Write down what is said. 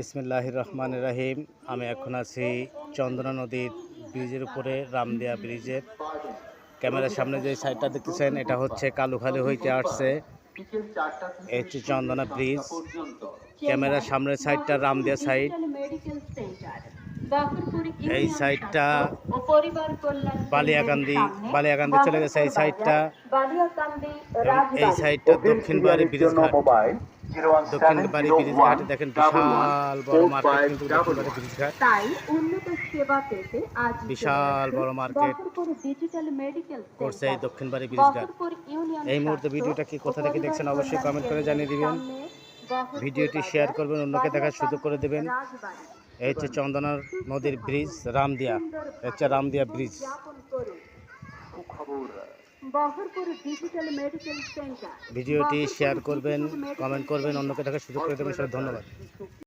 বিসমিল্লাহ রহমান রাহিম। আমি এখন আছি চন্দনা নদীর ব্রিজের উপরে রামদিয়া ব্রিজের। ক্যামেরার সামনে যে সাইডটা দেখতেছেন এটা হচ্ছে কালুখালী হইতে আসছে। এই হচ্ছে চন্দনা ব্রিজ। ক্যামেরার সামনের সাইডটা রামদিয়া সাইড। এই সাইডটা বালিয়াকান্দি বালিয়াকান্দি চলে গেছে এই সাইডটা। এবং এই সাইডটা দক্ষিণ বাড়ি ব্রিজ দক্ষিণ বাড়ি ব্রিজ ঘাটে দেখেন বিশাল বড় মার্কেট কিন্তু দক্ষিণ বাড়ি ব্রিজ ঘাট। তাই উন্নত সেবা পেতে আজ বিশাল বড় মার্কেট ডিজিটাল মেডিকেল করছে এই দক্ষিণ বাড়ি ব্রিজ ঘাট। বহরপুর ইউনিয়ন এই মুহূর্তে ভিডিওটা কি কোথা থেকে দেখছেন অবশ্যই কমেন্ট করে জানিয়ে দিবেন। ভিডিওটি শেয়ার করবেন অন্যকে দেখার সুযোগ করে দেবেন। এই হচ্ছে চন্দনা নদীর ব্রিজ রামদিয়া। হচ্ছে রামদিয়া ব্রিজ সেন্টার ভিডিওটি শেয়ার করবেন কমেন্ট করবেন অন্যকে দেখার সুযোগ করে দেবেন সবাই ধন্যবাদ।